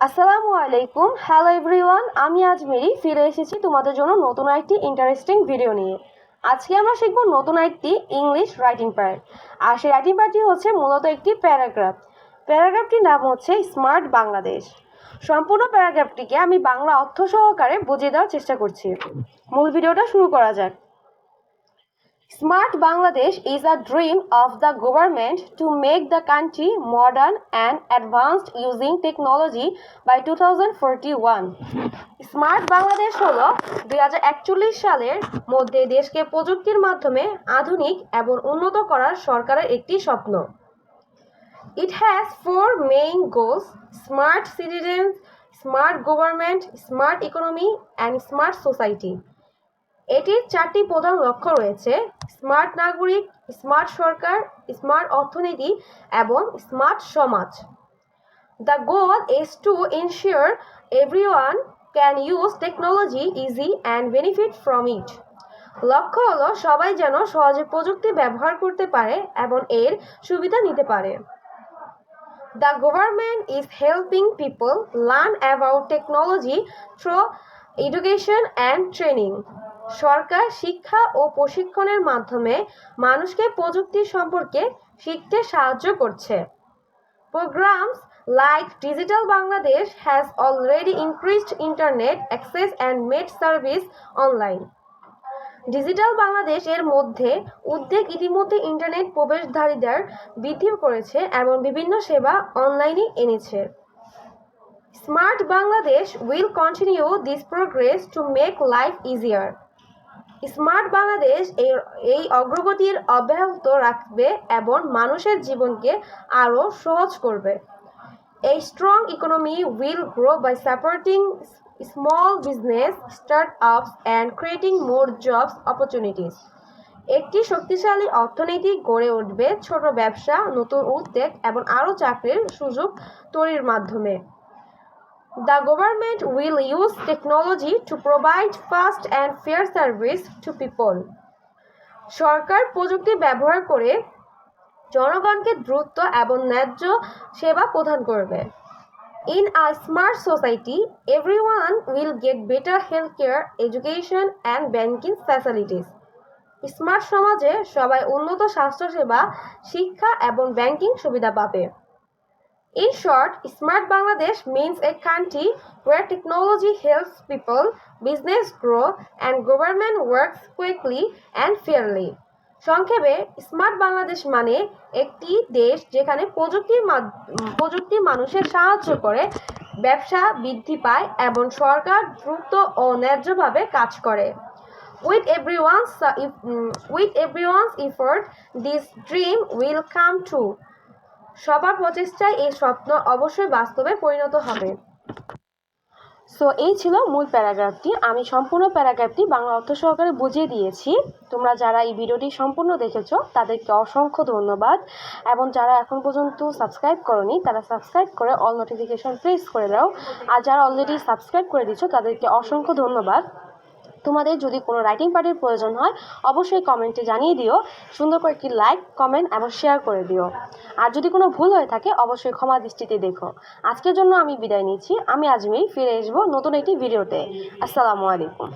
আসসালামু আলাইকুম। Hello everyone আমি আজ মেরি ফিরে এসেছি তোমাদের জন্য নতুন একটি ইন্টারেস্টিং ভিডিও নিয়ে। আজকে আমরা শিখব নতুন একটি ইংলিশ রাইটিং প্যাড আর সেই রাইটিং প্যাডটি হচ্ছে মূলত একটি প্যারাগ্রাফ প্যারাগ্রাফটির নাম হচ্ছে স্মার্ট বাংলাদেশ সম্পূর্ণ প্যারাগ্রাফটিকে আমি বাংলা অর্থ সহকারে বুঝিয়ে দেওয়ার চেষ্টা করছি। মূল ভিডিওটা শুরু করা যাক। Smart Bangladesh is a dream of the government to make the country modern and advanced using technology by two thousand forty one smart Bangladesh হল দুই হাজার একচল্লিশ সালের মধ্যে দেশকে প্রযুক্তির মাধ্যমে আধুনিক এবং উন্নত করার সরকারের একটি স্বপ্ন। It has four main goals smart citizens smart government smart economy and smart society এটির চারটি প্রধান লক্ষ্য রয়েছে। স্মার্ট নাগরিক, স্মার্ট সরকার, স্মার্ট অর্থনীতি এবং স্মার্ট সমাজ। The goal is to ensure everyone can use technology easy and benefit from it লক্ষ্য হলো সবাই যেন সহজে প্রযুক্তি ব্যবহার করতে পারে এবং এর সুবিধা নিতে পারে। The government is helping people learn about technology through education and training. সরকার শিক্ষা ও প্রশিক্ষণের মাধ্যমে মানুষকে প্রযুক্তি সম্পর্কে শিখতে সাহায্য করছে। Programs like Digital Bangladesh has already increased internet access and made service online. Digital Bangladesh এর মধ্যে উদ্যোগ ইতিমধ্যে ইন্টারনেট প্রবেশধারীদের বৃদ্ধি করেছে এবং বিভিন্ন সেবা অনলাইনে এনেছে। Smart Bangladesh will continue this progress to make life easier smart Bangladesh এই এই অগ্রগতির অব্যাহত রাখবে এবং মানুষের জীবনকে আরও সহজ করবে A strong economy will grow by supporting s- small business, startups, and creating more jobs opportunities. একটি শক্তিশালী অর্থনীতি গড়ে উঠবে ছোট ব্যবসা নতুন উদ্যোগ এবং আরও চাকরির সুযোগ তৈরির মাধ্যমে The government will use technology to provide fast and fair service to people. সরকার প্রযুক্তি ব্যবহার করে জনগণকে দ্রুত এবং ন্যায্য সেবা প্রদান করবে। A smart society everyone will get better health care education and banking facilities smart সমাজে সবাই উন্নত স্বাস্থ্যসেবা, শিক্ষা এবং ব্যাংকিং সুবিধা পাবে। In short, Smart Bangladesh means a country where technology helps people, business grow, and government works quickly and fairly. সংক্ষেপে smart Bangladesh মানে একটি দেশ যেখানে প্রযুক্তির প্রযুক্তি মানুষের সাহায্য করে ব্যবসা বৃদ্ধি পায় এবং সরকার দ্রুত ও ন্যায্যভাবে কাজ করে with everyone's with everyone's effort this dream will come true সবার প্রচেষ্টায় এই স্বপ্ন অবশ্যই বাস্তবে পরিণত হবে। সো এই ছিল মূল প্যারাগ্রাফটি। আমি সম্পূর্ণ প্যারাগ্রাফটি বাংলা অর্থ সহকারে বুঝিয়ে দিয়েছি। তোমরা যারা এই ভিডিওটি সম্পূর্ণ দেখেছ, তাদেরকে অসংখ্য ধন্যবাদ। এবং যারা এখন পর্যন্ত সাবস্ক্রাইব করনি, তারা সাবস্ক্রাইব করে অল নোটিফিকেশন প্রেস করে দাও। আর যারা অলরেডি সাবস্ক্রাইব করে দিচ্ছ তাদেরকে অসংখ্য ধন্যবাদ। তোমাদের যদি কোনো রাইটিং পার্টির প্রয়োজন হয়, অবশ্যই কমেন্টে জানিয়ে দিও। সুন্দর করে একটি লাইক কমেন্ট এবং শেয়ার করে দিও। আর যদি কোনো ভুল হয়ে থাকে, অবশ্যই ক্ষমা দৃষ্টিতে দেখো। আজকের জন্য আমি বিদায় নিচ্ছি। আমি আজমেই ফিরে আসব নতুন একটি ভিডিওতে আসসালামু আলাইকুম।